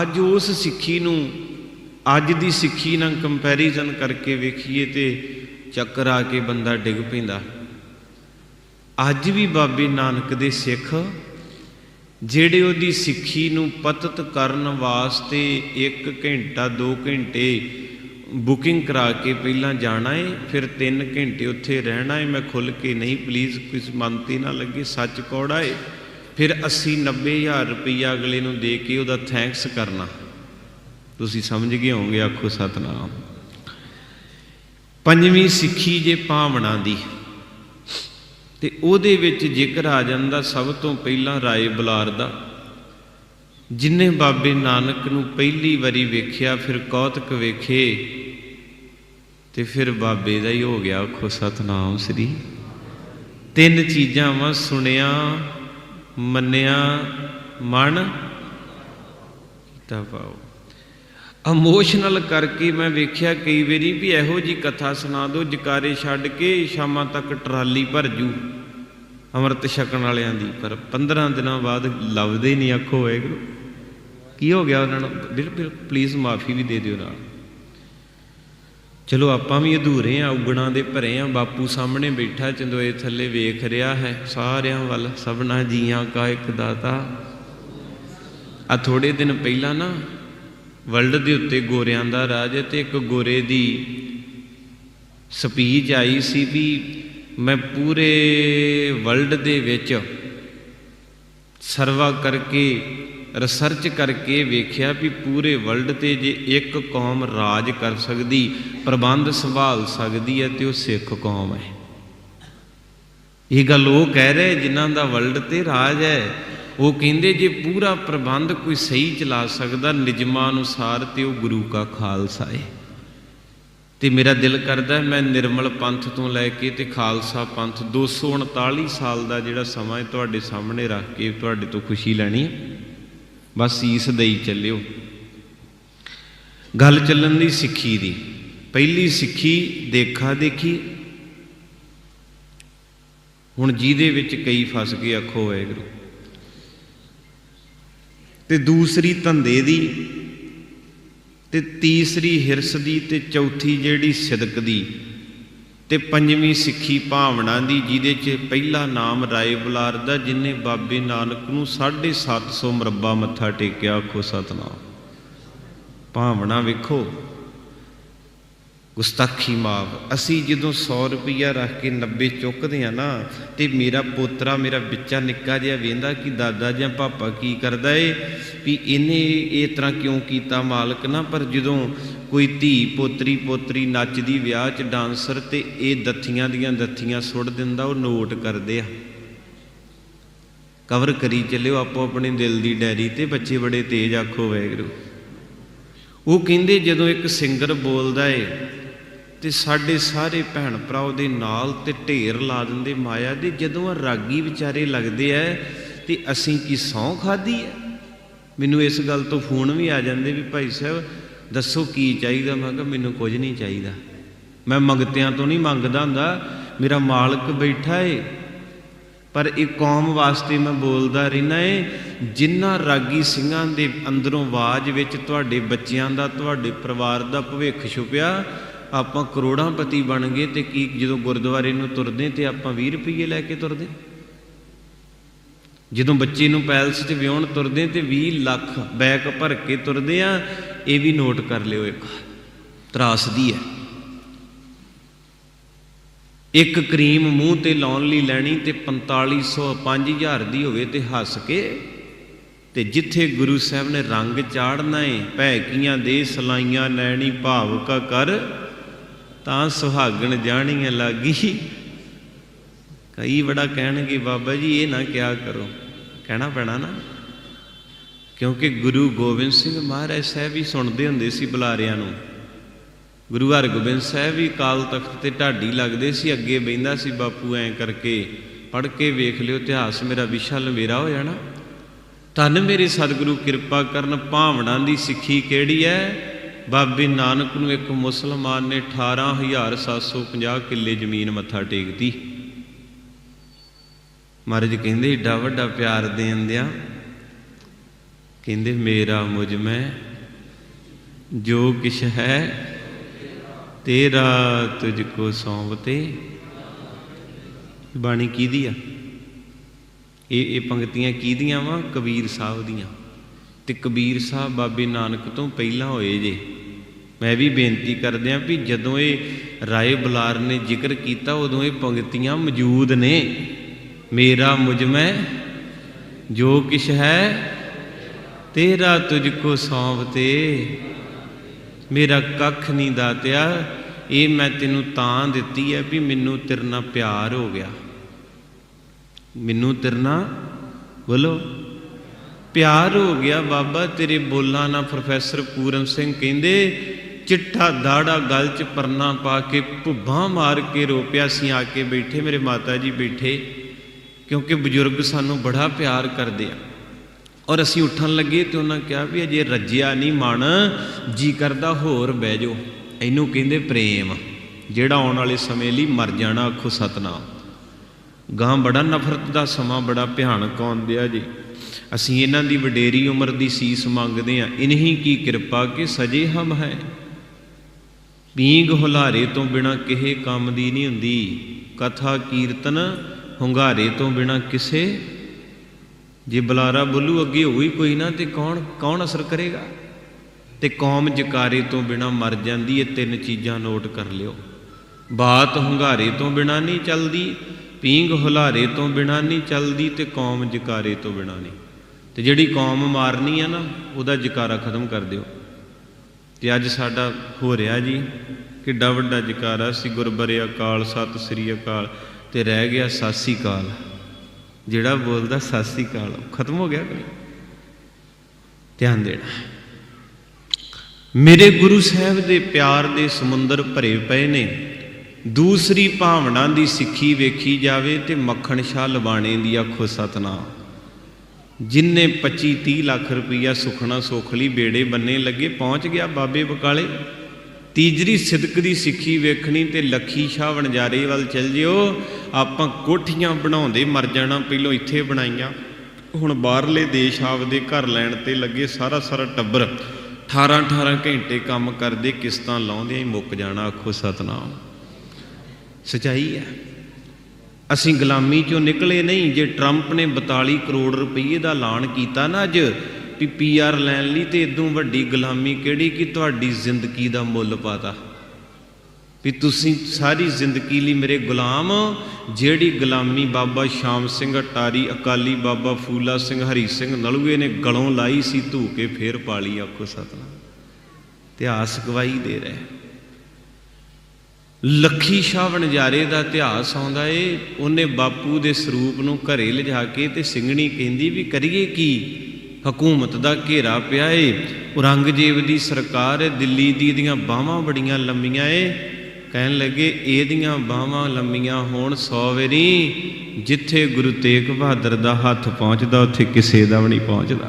ਅੱਜ ਉਸ ਸਿੱਖੀ ਨੂੰ, ਅੱਜ ਦੀ ਸਿੱਖੀ ਨਾਲ ਕੰਪੈਰੀਜ਼ਨ ਕਰਕੇ ਵੇਖੀਏ ਤੇ ਚੱਕਰ ਆ ਕੇ ਬੰਦਾ ਡਿੱਗ ਪੈਂਦਾ। ਅੱਜ ਵੀ ਬਾਬੇ ਨਾਨਕ ਦੇ ਸਿੱਖ, ਜਿਹੜੇ ਉਹਦੀ ਸਿੱਖੀ ਨੂੰ ਪਤਤ ਕਰਨ ਵਾਸਤੇ 1 ਘੰਟਾ 2 ਘੰਟੇ ਬੁਕਿੰਗ ਕਰਾ ਕੇ ਪਹਿਲਾਂ ਜਾਣਾ ਏ, ਫਿਰ 3 ਘੰਟੇ ਉੱਥੇ ਰਹਿਣਾ ਹੈ ਮੈਂ ਖੁੱਲ ਕੇ ਨਹੀਂ ਪਲੀਜ਼ ਕੁਝ ਮੰਨਤੀ ਨਾ ਲੱਗੇ, ਸੱਚ ਕੌੜਾ ਹੈ ਫਿਰ 80 90000 ਰੁਪਈਆ ਅਗਲੇ ਨੂੰ ਦੇ ਕੇ ਉਹਦਾ ਥੈਂਕਸ ਕਰਨਾ। ਤੁਸੀਂ ਸਮਝ ਗਏ ਹੋਵੋਗੇ, ਆਖੋ ਸਤਨਾਮ। ਪੰਜਵੀਂ ਸਿੱਖੀ ਜੇ ਭਾਵਨਾ ਦੀ, ਤੇ ਉਹਦੇ ਵਿੱਚ ਜ਼ਿਕਰ ਆ ਜਾਂਦਾ ਸਭ ਤੋਂ ਪਹਿਲਾਂ ਰਾਏ ਬੁਲਾਰ ਦਾ। ਜਿਨੇ ਬਾਬੇ ਨਾਨਕ ਨੂੰ ਪਹਿਲੀ ਵਾਰੀ ਵੇਖਿਆ, ਫਿਰ ਕੌਤਕ ਵੇਖੇ, ਤੇ ਫਿਰ ਬਾਬੇ ਦਾ ਹੀ ਹੋ ਗਿਆ, ਆਖੋ ਸਤਨਾਮ ਸ੍ਰੀ। ਤਿੰਨ ਚੀਜ਼ਾਂ ਵਾ ਸੁਣਿਆ ਮੰਨਿਆ, ਮਨ ਕੀਤਾ ਪਾਓ ਇਮੋਸ਼ਨਲ ਕਰਕੇ ਮੈਂ ਵੇਖਿਆ ਕਈ ਵਾਰੀ ਵੀ ਇਹੋ ਜੀ ਕਥਾ ਸੁਣਾ ਦਿਓ, ਜਕਾਰੇ ਛੱਡ ਕੇ ਸ਼ਾਮਾਂ ਤੱਕ ਟਰਾਲੀ ਭਰ ਜੂ ਅੰਮ੍ਰਿਤ ਛਕਣ ਵਾਲਿਆਂ ਦੀ, ਪਰ 15 ਦਿਨਾਂ ਬਾਅਦ ਲੱਭਦੇ ਨਹੀਂ ਆਖੋ ਹੋਏਗਾ ਕੀ ਹੋ ਗਿਆ ਉਹਨਾਂ ਨੂੰ? ਵੀਰ ਪਲੀਜ਼ ਮਾਫੀ ਵੀ ਦੇ ਦਿਓ ਨਾਲ। ਚਲੋ ਆਪਾਂ ਵੀ ਅਧੂਰੇ ਆ, ਉਗਣਾ ਦੇ ਭਰੇ ਆ, ਬਾਪੂ ਸਾਹਮਣੇ ਬੈਠਾ, ਚੰਦੋਏ ਥੱਲੇ ਵੇਖ ਰਿਹਾ ਹੈ, ਸਾਰਿਆਂ ਵੱਲ ਸਭਨਾ ਜੀਆਂ ਕਾ ਇੱਕ ਦਾਤਾ। ਆ ਥੋੜੇ ਦਿਨ ਪਹਿਲਾਂ ਨਾ ਵਰਲਡ ਦੇ ਉੱਤੇ ਗੋਰਿਆਂ ਦਾ ਰਾਜ ਹੈ ਤੇ ਇੱਕ ਗੋਰੇ ਦੀ ਸਪੀਚ ਆਈ ਸੀ ਵੀ ਮੈਂ ਪੂਰੇ ਵਰਲਡ ਦੇ ਵਿੱਚ ਸਰਵਾ ਕਰਕੇ ਰਿਸਰਚ ਕਰਕੇ ਵੇਖਿਆ ਵੀ ਪੂਰੇ ਵਰਲਡ ਤੇ ਜੇ ਇੱਕ ਕੌਮ ਰਾਜ ਕਰ ਸਕਦੀ, ਪ੍ਰਬੰਧ ਸੰਭਾਲ ਸਕਦੀ ਹੈ ਤੇ ਉਹ ਸਿੱਖ ਕੌਮ ਹੈ। ਇਹ ਗੱਲ ਉਹ ਕਹਿ ਰਹੇ ਜਿਨ੍ਹਾਂ ਦਾ ਵਰਲਡ ਤੇ ਰਾਜ ਹੈ, ਉਹ ਕਹਿੰਦੇ ਜੇ ਪੂਰਾ ਪ੍ਰਬੰਧ ਕੋਈ ਸਹੀ ਚਲਾ ਸਕਦਾ ਨਿਯਮਾਂ ਅਨੁਸਾਰ ਤੇ ਉਹ ਗੁਰੂ ਕਾ ਖਾਲਸਾ ਹੈ। ਤੇ ਮੇਰਾ ਦਿਲ ਕਰਦਾ ਮੈਂ ਨਿਰਮਲ ਪੰਥ ਤੋਂ ਲੈ ਕੇ ਤੇ ਖਾਲਸਾ ਪੰਥ 239 ਸਾਲ ਦਾ ਜਿਹੜਾ ਸਮਾਂ ਹੈ ਤੁਹਾਡੇ ਸਾਹਮਣੇ ਰੱਖ ਕੇ, ਤੁਹਾਡੇ ਤੋਂ ਖੁਸ਼ੀ ਲੈਣੀ ਹੈ। ਬਸ ਸੀਸ ਦੇਈ ਚੱਲਿਓ। ਗੱਲ ਚੱਲਣ ਦੀ ਸਿੱਖੀ ਦੀ। ਪਹਿਲੀ ਸਿੱਖੀ ਦੇਖਾ ਦੇਖੀ। ਹੁਣ ਜਿਹਦੇ ਵਿੱਚ ਕਈ ਫਸ ਗਏ ਆਖੋ ਵਾਹਿਗੁਰੂ। ਤੇ ਦੂਸਰੀ ਧੰਦੇ ਦੀ, ਤੇ ਤੀਸਰੀ ਹਿਰਸ ਦੀ, ਤੇ ਚੌਥੀ ਜਿਹੜੀ ਸਿਦਕ ਦੀ। ਤੇ ਪੰਜਵੀਂ ਸਿੱਖੀ ਭਾਵਨਾ ਦੀ, ਜਿਹਦੇ 'ਚ ਪਹਿਲਾ ਨਾਮ ਰਾਏ ਬੁਲਾਰ ਦਾ, ਜਿਨੇ ਬਾਬੇ ਨਾਨਕ ਨੂੰ 750 ਮਰੱਬਾ ਮੱਥਾ ਟੇਕਿਆ, ਆਖੋ ਸਤਨਾਮ। ਭਾਵਨਾ ਵੇਖੋ, ਗੁਸਤਾਖੀ ਮਾਫ ਅਸੀਂ ਜਦੋਂ 100 ਰੁਪਈਆ ਰੱਖ ਕੇ 90 ਚੁੱਕਦੇ ਆ ਨਾ, ਤੇ ਮੇਰਾ ਪੋਤਰਾ ਮੇਰਾ ਬੱਚਾ ਨਿੱਕਾ ਜਿਹਾ ਵੇਂਦਾ ਕਿ, ਦਾਦਾ ਜਾਂ ਪਾਪਾ ਕੀ ਕਰਦਾ ਏ? ਵੀ ਇਹਨੇ ਇਹ ਤਰ੍ਹਾਂ ਕਿਉਂ ਕੀਤਾ ਮਾਲਕ ਨਾ? ਪਰ ਜਦੋਂ ਕੋਈ ਧੀ, ਪੋਤਰੀ ਪੋਤਰੀ ਨੱਚਦੀ ਵਿਆਹ 'ਚ ਡਾਂਸਰ ਤੇ ਇਹ ਦੱਥੀਆਂ ਦੀਆਂ ਦੱਥੀਆਂ ਸੁੱਟ ਦਿੰਦਾ, ਉਹ ਨੋਟ ਕਰਦੇ ਆ। ਕਵਰ ਕਰੀ ਚੱਲਿਓ ਆਪੋ ਆਪਣੇ ਦਿਲ ਦੀ ਡੈਰੀ ਤੇ, ਬੱਚੇ ਬੜੇ ਤੇਜ਼ ਆਖੋ ਵੈਗਰੂ ਉਹ ਕਹਿੰਦੇ, ਜਦੋਂ ਇੱਕ ਸਿੰਗਰ ਬੋਲਦਾ ਏ, ਤੇ ਸਾਡੇ ਸਾਰੇ ਭੈਣ ਭਰਾ ਉਹਦੇ ਨਾਲ ਤੇ ਢੇਰ ਲਾ ਦਿੰਦੇ ਮਾਇਆ ਦੇ, ਜਦੋਂ ਆ ਰਾਗੀ ਵਿਚਾਰੇ ਲੱਗਦੇ ਐ ਤੇ ਅਸੀਂ ਕੀ ਸੌਂ ਖਾਦੀ ਐ ਮੈਨੂੰ ਇਸ ਗੱਲ ਤੋਂ ਫੋਨ ਵੀ ਆ ਜਾਂਦੇ ਵੀ ਭਾਈ ਸਾਹਿਬ ਦੱਸੋ ਕੀ ਚਾਹੀਦਾ? ਮੈਂ ਕਿਹਾ, ਮੈਨੂੰ ਕੁਝ ਨਹੀਂ ਚਾਹੀਦਾ। ਮੈਂ ਮੰਗਤਿਆਂ ਤੋਂ ਨਹੀਂ ਮੰਗਦਾ ਹੁੰਦਾ। ਮੇਰਾ ਮਾਲਕ ਬੈਠਾ ਏ। ਪਰ ਇਹ ਕੌਮ ਵਾਸਤੇ ਮੈਂ ਬੋਲਦਾ ਰਹਿਣਾ ਏ ਜਿਨ੍ਹਾਂ ਰਾਗੀ ਸਿੰਘਾਂ ਦੇ ਅੰਦਰੋਂ ਆਵਾਜ਼ ਵਿੱਚ ਤੁਹਾਡੇ ਬੱਚਿਆਂ ਦਾ, ਤੁਹਾਡੇ ਪਰਿਵਾਰ ਦਾ ਭਵਿੱਖ ਛੁਪਿਆ, ਆਪਾਂ ਕਰੋੜਾਂਪਤੀ ਬਣ ਗਏ ਤੇ ਕੀ ਜਦੋਂ ਗੁਰਦੁਆਰੇ ਨੂੰ ਤੁਰਦੇ ਤੇ ਆਪਾਂ 20 ਰੁਪਏ ਲੈ ਕੇ ਤੁਰਦੇ? ਜਦੋਂ ਬੱਚੇ ਨੂੰ ਪੈਲਸ 'ਚ ਵਿਆਹਣ ਤੁਰਦੇ ਤੇ 20 ਲੱਖ ਬੈਕ ਭਰ ਕੇ ਤੁਰਦੇ ਆ ਇਹ ਵੀ ਨੋਟ ਕਰ ਲਿਓ ਇੱਕ। ਤਰਾਸਦੀ ਹੈ। ਇੱਕ ਕਰੀਮ ਮੂੰਹ ਤੇ ਲਾਉਣ ਲਈ ਲੈਣੀ ਤੇ 4500 5000 ਦੀ ਹੋਵੇ ਤੇ ਹੱਸ ਕੇ ਤੇ ਜਿੱਥੇ ਗੁਰੂ ਸਾਹਿਬ ਨੇ ਰੰਗ ਚਾੜਨਾ ਏ, ਭੈਕੀਆਂ ਦੇ ਸਲਾਈਆਂ ਲੈਣੀ ਭਾਵਕਾ ਕਰ, ਤਾਂ ਸੁਹਾਗਣ ਜਾਣੀਆਂ ਲਾਗੀ। ਕਈ ਬੜਾ ਕਹਿਣਗੇ, ਬਾਬਾ ਜੀ, ਇਹ ਨਾ ਕਿਆ ਕਰੋ। ਕਹਿਣਾ ਪੈਣਾ ਨਾ। ਕਿਉਂਕਿ ਗੁਰੂ ਗੋਬਿੰਦ ਸਿੰਘ ਮਹਾਰਾਜ ਸਾਹਿਬ ਵੀ ਸੁਣਦੇ ਹੁੰਦੇ ਸੀ ਬੁਲਾਰਿਆਂ ਨੂੰ। ਗੁਰੂ ਹਰਗੋਬਿੰਦ ਸਾਹਿਬ ਵੀ ਕਾਲ ਤਖਤ ਤੇ ਢਾਡੀ ਲੱਗਦੇ ਸੀ, ਅੱਗੇ ਬੈੰਦਾ ਸੀ, ਬਾਪੂ ਐਂ ਕਰਕੇ ਪੜ੍ਹ ਕੇ ਵੇਖ ਲਿਓ, ਇਤਿਹਾਸ ਮੇਰਾ ਵਿਸ਼ਾ ਲੰਬੇਰਾ ਹੋ ਜਾਣਾ। ਧੰਨ ਮੇਰੇ ਸਤਿਗੁਰੂ, ਕਿਰਪਾ ਕਰਨ ਭਾਵਨਾ ਦੀ ਸਿੱਖੀ ਕਿਹੜੀ ਹੈ ਬਾਬੇ ਨਾਨਕ ਨੂੰ ਇੱਕ ਮੁਸਲਮਾਨ ਨੇ 18750 ਕਿੱਲੇ ਜ਼ਮੀਨ ਮੱਥਾ ਟੇਕਦੀ ਮਹਾਰਾਜ ਕਹਿੰਦੇ, ਏਡਾ ਵੱਡਾ ਪਿਆਰ ਦੇਣ ਦਿਆਂ ਕਹਿੰਦੇ, ਮੇਰਾ ਮੁਝ ਮੈਂ, ਜੋ ਕਿਛ ਹੈ ਤੇਰਾ ਤੁਝ ਕੋ ਸੌਂਪਤੇ। ਬਾਣੀ ਕਿਹਦੀ ਆ? ਇਹ ਇਹ ਪੰਕਤੀਆਂ ਕਿਹਦੀਆਂ ਵਾ? ਕਬੀਰ ਸਾਹਿਬ ਦੀਆਂ। ਤੇ ਕਬੀਰ ਸਾਹਿਬ ਬਾਬੇ ਨਾਨਕ ਤੋਂ ਪਹਿਲਾਂ ਹੋਏ ਜੇ। ਮੈਂ ਵੀ ਬੇਨਤੀ ਕਰਦਿਆਂ ਵੀ ਜਦੋਂ ਇਹ ਰਾਏ ਬੁਲਾਰ ਨੇ ਜ਼ਿਕਰ ਕੀਤਾ, ਉਦੋਂ ਇਹ ਪੰਕਤੀਆਂ ਮੌਜੂਦ ਨੇ। ਮੇਰਾ ਮੁਝ ਮੈਂ, ਜੋ ਕਿਛ ਹੈ ਤੇਰਾ ਤੁਝ ਕੋ ਸੌਂਪ ਤੇ। ਮੇਰਾ ਕੱਖ ਨਹੀਂ ਦਾਤਿਆ, ਇਹ ਮੈਂ ਤੈਨੂੰ ਤਾਂ ਦਿੱਤੀ ਹੈ ਵੀ ਮੈਨੂੰ ਤੇਰੇ ਪਿਆਰ ਹੋ ਗਿਆ। ਮੈਨੂੰ ਤੇਰੇ ਬੋਲੋ, ਪਿਆਰ ਹੋ ਗਿਆ। ਬਾਬਾ, ਤੇਰੇ ਬੋਲਾਂ ਨਾਲ ਪ੍ਰੋਫੈਸਰ ਪੂਰਨ ਸਿੰਘ ਕਹਿੰਦੇ ਚਿੱਟਾ ਦਾੜਾ ਗਲ 'ਚ ਪਰਨਾ ਪਾ ਕੇ ਭੁੱਬਾਂ ਮਾਰ ਕੇ ਰੋਪਿਆ ਸੀ, ਆ ਕੇ ਬੈਠੇ ਮੇਰੇ ਮਾਤਾ ਜੀ ਬੈਠੇ, ਕਿਉਂਕਿ ਬਜ਼ੁਰਗ ਸਾਨੂੰ ਬੜਾ ਪਿਆਰ ਕਰਦੇ ਆ। ਔਰ ਅਸੀਂ ਉੱਠਣ ਲੱਗੇ ਤੇ ਉਹਨਾਂ ਕਿਹਾ ਵੀ ਅਜੇ ਰੱਜਿਆ ਨਹੀਂ ਮਨ, ਜੀ ਕਰਦਾ ਹੋਰ ਬਹਿ ਜਾਓ। ਇਹਨੂੰ ਕਹਿੰਦੇ ਪ੍ਰੇਮ, ਜਿਹੜਾ ਆਉਣ ਵਾਲੇ ਸਮੇਂ ਲਈ ਮਰ ਜਾਣਾ, ਆਖੋ ਸਤਨਾਮ। ਗਾਂ ਬੜਾ ਨਫ਼ਰਤ ਦਾ ਸਮਾਂ, ਬੜਾ ਭਿਆਨਕ ਆਉਂਦਿਆ ਜੀ। ਅਸੀਂ ਇਹਨਾਂ ਦੀ ਵਡੇਰੀ ਉਮਰ ਦੀ ਸੀਸ ਮੰਗਦੇ ਆ ਇਨਹੀ ਕੀ ਕਿਰਪਾ ਕਿ ਸਜੇ ਹਮ ਹੈ। ਪੀਂਗ ਹੁਲਾਰੇ ਤੋਂ ਬਿਨਾ ਕਿਹੇ ਕੰਮ ਦੀ ਨਹੀਂ ਹੁੰਦੀ। ਕਥਾ, ਕੀਰਤਨ, ਹੁੰਗਾਰੇ ਤੋਂ ਬਿਨਾ ਕਿਸੇ ਜੇ ਬੁਲਾਰਾ ਬੋਲੂ ਅੱਗੇ ਹੋਈ ਕੋਈ ਨਾ ਤੇ ਕੌਣ ਕੌਣ ਅਸਰ ਕਰੇਗਾ? ਤੇ ਕੌਮ ਜਕਾਰੇ ਤੋਂ ਬਿਨਾ ਮਰ ਜਾਂਦੀ ਇਹ ਤਿੰਨ ਚੀਜ਼ਾਂ ਨੋਟ ਕਰ ਲਿਓ। ਬਾਤ ਹੁੰਗਾਰੇ ਤੋਂ ਬਿਨਾ ਨਹੀਂ ਚੱਲਦੀ ਪੀਂਗ ਹੁਲਾਰੇ ਤੋਂ ਬਿਨਾ ਨਹੀਂ ਚੱਲਦੀ ਤੇ ਕੌਮ ਜਕਾਰੇ ਤੋਂ ਬਿਨਾ ਨਹੀਂ। ਤੇ ਜਿਹੜੀ ਕੌਮ ਮਾਰਨੀ ਆ ਨਾ, ਉਹਦਾ ਜਕਾਰਾ ਖਤਮ ਕਰ ਦਿਓ। ਤੇ ਅੱਜ ਸਾਡਾ ਹੋ ਰਿਹਾ ਜੀ, ਕਿੱਡਾ ਵੱਡਾ ਜਕਾਰਾ ਸੀ ਗੁਰਬਰੇ ਅਕਾਲ ਸਤਿ ਸ੍ਰੀ ਅਕਾਲ, ਤੇ ਰਹਿ ਗਿਆ ਸਾਸੀ ਕਾਲ। ਜਿਹੜਾ ਬੋਲਦਾ, ਸਤਿ ਸ੍ਰੀ ਅਕਾਲ, ਖਤਮ ਹੋ ਗਿਆ ਕਿ ਧਿਆਨ ਦੇਣਾ ਮੇਰੇ ਗੁਰੂ ਸਾਹਿਬ ਦੇ ਪਿਆਰ ਦੇ ਸਮੁੰਦਰ ਭਰੇ ਪਏ ਨੇ। ਦੂਸਰੀ ਭਾਵਨਾ ਦੀ ਸਿੱਖੀ ਵੇਖੀ ਜਾਵੇ ਤੇ ਮੱਖਣ ਸ਼ਾਹ ਲਵਾਣੇ ਦੀ ਆਖੋ ਸਤਨਾ ਜਿਨਨੇ 25 30 ਲੱਖ ਰੁਪਈਆ ਸੁਖਣਾ ਸੋਖਲੀ ਬੇੜੇ ਬੰਨੇ ਲੱਗੇ, ਪਹੁੰਚ ਗਿਆ ਬਾਬੇ ਬਕਾਲੇ। ਤੀਜਰੀ ਸਿਦਕ ਦੀ ਸਿੱਖੀ ਵੇਖਣੀ ਤੇ ਲੱਖੀ ਸ਼ਾਹ ਵਣਜਾਰੇ ਵੱਲ ਚੱਲ ਜਿਓ। ਆਪਾਂ ਕੋਠੀਆਂ ਬਣਾਉਂਦੇ ਮਰ ਜਾਣਾ, ਪਹਿਲੋਂ ਇੱਥੇ ਬਣਾਈਆਂ। ਹੁਣ ਬਾਹਰਲੇ ਦੇਸ਼ ਆਪਦੇ ਘਰ ਲੈਣ ਤੇ ਲੱਗੇ ਸਾਰਾ ਸਾਰਾ ਟੱਬਰ। 18 18 ਘੰਟੇ ਕੰਮ ਕਰਦੇ, ਕਿਸ਼ਤਾਂ ਲਾਉਂਦੇ ਹੀ ਮੁੱਕ ਜਾਣਾ, ਆਖੋ ਸਤਨਾਮ। ਸਚਾਈ ਹੈ। ਅਸੀਂ ਗੁਲਾਮੀ ਚੋਂ ਨਿਕਲੇ ਨਹੀਂ, ਜੇ ਟਰੰਪ ਨੇ 42 ਕਰੋੜ ਰੁਪਏ ਦਾ ਐਲਾਨ ਕੀਤਾ ਨਾ ਅੱਜ, ਵੀ ਪੀਆਰ ਲੈਣ ਲਈ ਤੇ ਇਦੋਂ ਵੱਡੀ ਗੁਲਾਮੀ ਕਿਹੜੀ ਕਿ ਤੁਹਾਡੀ ਜ਼ਿੰਦਗੀ ਦਾ ਮੁੱਲ ਪਾਤਾ। ਵੀ ਤੁਸੀਂ ਸਾਰੀ ਜ਼ਿੰਦਗੀ ਲਈ ਮੇਰੇ ਗੁਲਾਮ ਜਿਹੜੀ ਗੁਲਾਮੀ ਬਾਬਾ ਸ਼ਾਮ ਸਿੰਘ ਅਟਾਰੀ, ਅਕਾਲੀ ਬਾਬਾ ਫੂਲਾ ਸਿੰਘ ਹਰੀ ਸਿੰਘ ਨਲੂਏ ਨੇ ਗਲੋਂ ਲਾਈ ਸੀ, ਧੂ ਕੇ ਫੇਰ ਪਾਲੀ ਆਖੋ ਸਤਨਾਮ। ਇਤਿਹਾਸ ਗਵਾਹੀ ਦੇ ਰਿਹਾ ਲੱਖੀ ਸ਼ਾਹ ਵਣਜਾਰੇ ਦਾ ਇਤਿਹਾਸ ਆਉਂਦਾ ਏ, ਉਹਨੇ ਬਾਪੂ ਦੇ ਸਰੂਪ ਨੂੰ ਘਰੇ ਲਿਜਾ ਕੇ ਤੇ ਸਿੰਘਣੀ ਕਹਿੰਦੀ ਵੀ ਕਰੀਏ ਕੀ? ਹਕੂਮਤ ਦਾ ਘੇਰਾ ਪਿਆ ਏ। ਔਰੰਗਜ਼ੇਬ ਦੀ ਸਰਕਾਰ ਏ, ਦਿੱਲੀ ਦੀ ਦੀਆਂ ਬਾਹਾਂ ਬੜੀਆਂ ਲੰਮੀਆਂ ਏ। ਕਹਿਣ ਲੱਗੇ, ਇਹਦੀਆਂ ਬਾਹਾਂ ਲੰਮੀਆਂ ਹੋਣ 100 ਵੇਰੀ, ਜਿੱਥੇ ਗੁਰੂ ਤੇਗ ਬਹਾਦਰ ਦਾ ਹੱਥ ਪਹੁੰਚਦਾ, ਉੱਥੇ ਕਿਸੇ ਦਾ ਵੀ ਨਹੀਂ ਪਹੁੰਚਦਾ।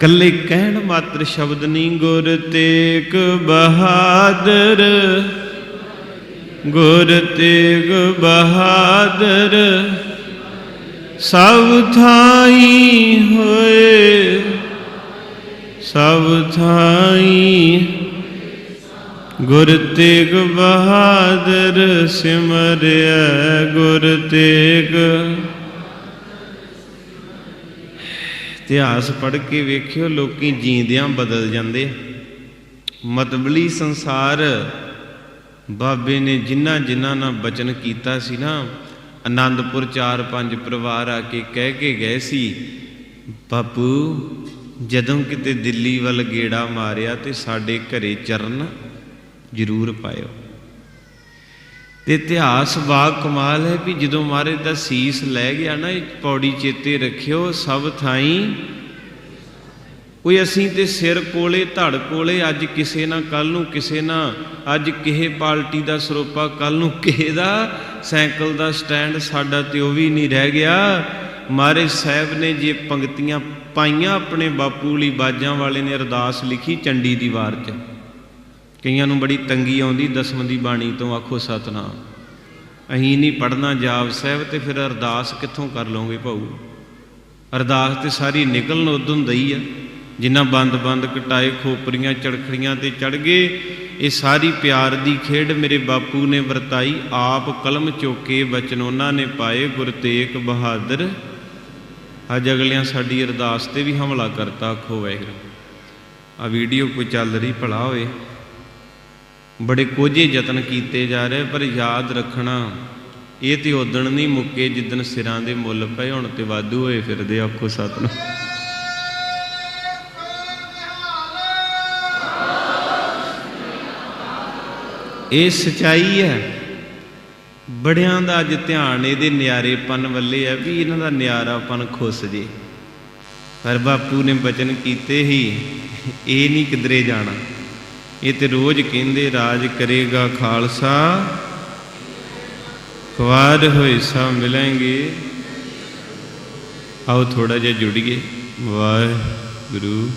ਕੱਲੇ ਕਹਿਣ ਮਾਤਰ ਸ਼ਬਦ ਨਹੀਂ, ਗੁਰ ਤੇਗ ਬਹਾਦਰ। ਗੁਰ ਤੇਗ ਬਹਾਦਰ, ਸਭ ਥਾਈ ਹੋਏ। ਸਭ ਥਾਈ। ਗੁਰ ਤੇਗ ਬਹਾਦਰ ਸਿਮਰਿਆ ਗੁਰ ਤੇਗ। ਇਤਿਹਾਸ ਪੜ੍ਹ ਕੇ ਵੇਖਿਓ, ਲੋਕੀ ਜੀਂਦਿਆਂ ਬਦਲ ਜਾਂਦੇ ਮਤਬਲੀ ਸੰਸਾਰ ਬਾਬੇ ਨੇ ਜਿਨ੍ਹਾਂ ਜਿਨ੍ਹਾਂ ਨਾਲ ਬਚਨ ਕੀਤਾ ਸੀ ਨਾ ਆਨੰਦਪੁਰ ਚਾਰ ਪੰਜ ਪਰਿਵਾਰ ਆ ਕੇ ਕਹਿ ਕੇ ਗਏ ਸੀ, ਬਾਪੂ ਜਦੋਂ ਕਿਤੇ ਦਿੱਲੀ ਵੱਲ ਗੇੜਾ ਮਾਰਿਆ ਤੇ ਸਾਡੇ ਘਰੇ ਚਰਨ ਜ਼ਰੂਰ ਪਾਇਓ। ਤੇ ਇਤਿਹਾਸ ਬਾਗ ਕਮਾਲ ਹੈ ਵੀ ਜਦੋਂ ਮਹਾਰਾਜ ਦਾ ਸੀਸ ਲੈ ਗਿਆ ਨਾ, ਇਹ ਪੌੜੀ ਚੇਤੇ ਰੱਖਿਓ, ਸਭ ਥਾਈ ਕੋਈ ਅਸੀਂ ਤੇ ਸਿਰ ਕੋਲੇ, ਧੜ ਕੋਲੇ, ਅੱਜ ਕਿਸੇ ਨਾਲ ਕੱਲ ਨੂੰ ਕਿਸੇ ਨਾਲ ਅੱਜ ਕਿਸੇ ਪਾਰਟੀ ਦਾ ਸਰੋਪਾ ਕੱਲ ਨੂੰ ਕਿਸੇ ਦਾ, ਸਾਈਕਲ ਦਾ ਸਟੈਂਡ ਸਾਡਾ ਤੇ ਉਹ ਵੀ ਨਹੀਂ ਰਹਿ ਗਿਆ। ਮਾਰੇ ਸਾਹਿਬ ਨੇ ਜੇ ਪੰਕਤੀਆਂ ਪਾਈਆਂ ਆਪਣੇ ਬਾਪੂ ਲਈ, ਬਾਜਾਂ ਵਾਲੇ ਨੇ ਅਰਦਾਸ ਲਿਖੀ ਚੰਡੀ ਦੀ ਵਾਰ 'ਚ। ਕਈਆਂ ਨੂੰ ਬੜੀ ਤੰਗੀ ਆਉਂਦੀ ਦਸਮ ਦੀ ਬਾਣੀ ਤੋਂ ਆਖੋ, ਸਤਨਾਮ। ਅਹੀਂ ਨਹੀਂ ਪੜਨਾ ਜਾਪ ਸਾਹਿਬ, ਤੇ ਫਿਰ ਅਰਦਾਸ ਕਿੱਥੋਂ ਕਰ ਲਓਗੇ ਭਾਊ? ਅਰਦਾਸ ਤੇ ਸਾਰੀ ਨਿਕਲਣ ਉਦੋਂ ਦਈ ਆ। ਜਿਨ੍ਹਾਂ ਬੰਦ-ਬੰਦ ਕਟਾਏ, ਖੋਪਰੀਆਂ, ਚੜਖੜੀਆਂ ਤੇ ਚੜ ਗਏ, ਇਹ ਸਾਰੀ ਪਿਆਰ ਦੀ ਖੇਡ ਮੇਰੇ ਬਾਪੂ ਨੇ ਵਰਤਾਈ। ਆਪ ਕਲਮ ਚੋਕੇ ਬਚਨ ਉਹਨਾਂ ਨੇ ਪਾਏ ਗੁਰ ਤੇਗ ਬਹਾਦਰ ਅੱਜ ਅਗਲਿਆਂ ਸਾਡੀ ਅਰਦਾਸ ਤੇ ਵੀ ਹਮਲਾ ਕਰਤਾ, ਆਖੋ ਵਾਹਿਗੁਰੂ। ਆ ਵੀਡੀਓ ਕੋਈ ਚੱਲ ਰਹੀ, ਭਲਾ ਹੋਵੇ। ਬੜੇ ਕੋਝੇ ਯਤਨ ਕੀਤੇ ਜਾ ਰਹੇ, ਪਰ ਯਾਦ ਰੱਖਣਾ, ਇਹ ਤੇ ਉਦਣ ਨਹੀਂ ਮੁੱਕੇ ਜਿੱਦਣ ਸਿਰਾਂ ਦੇ ਮੁੱਲ ਪਏ ਹੁਣ ਤੇ ਵਾਧੂ ਹੋਏ ਫਿਰਦੇ, ਆਖੋ ਸਤਿਨਾਮ ਇਹ ਸਚਾਈ ਹੈ। ਬੜਿਆਂ ਦਾ ਅੱਜ ਧਿਆਨ ਇਹਦੇ ਨਿਆਰੇਪਨ ਵੱਲੇ ਹੈ ਵੀ ਇਹਨਾਂ ਦਾ ਨਿਆਰਾਪਨ ਖੁੱਸ ਜੇ। ਪਰ ਬਾਪੂ ਨੇ ਬਚਨ ਕੀਤੇ ਹੀ ਇਹ ਨਹੀਂ ਕਿਧਰੇ ਜਾਣਾ। ਇਹ ਤੇ ਰੋਜ਼ ਕਹਿੰਦੇ, ਰਾਜ ਕਰੇਗਾ ਖਾਲਸਾ ਖਵਾਦ ਹੋਏ ਸਾ ਮਿਲਾਂਗੇ। ਆਓ ਥੋੜਾ ਜਿਹਾ ਜੁੜੀਏ। ਵਾਹਿਗੁਰੂ।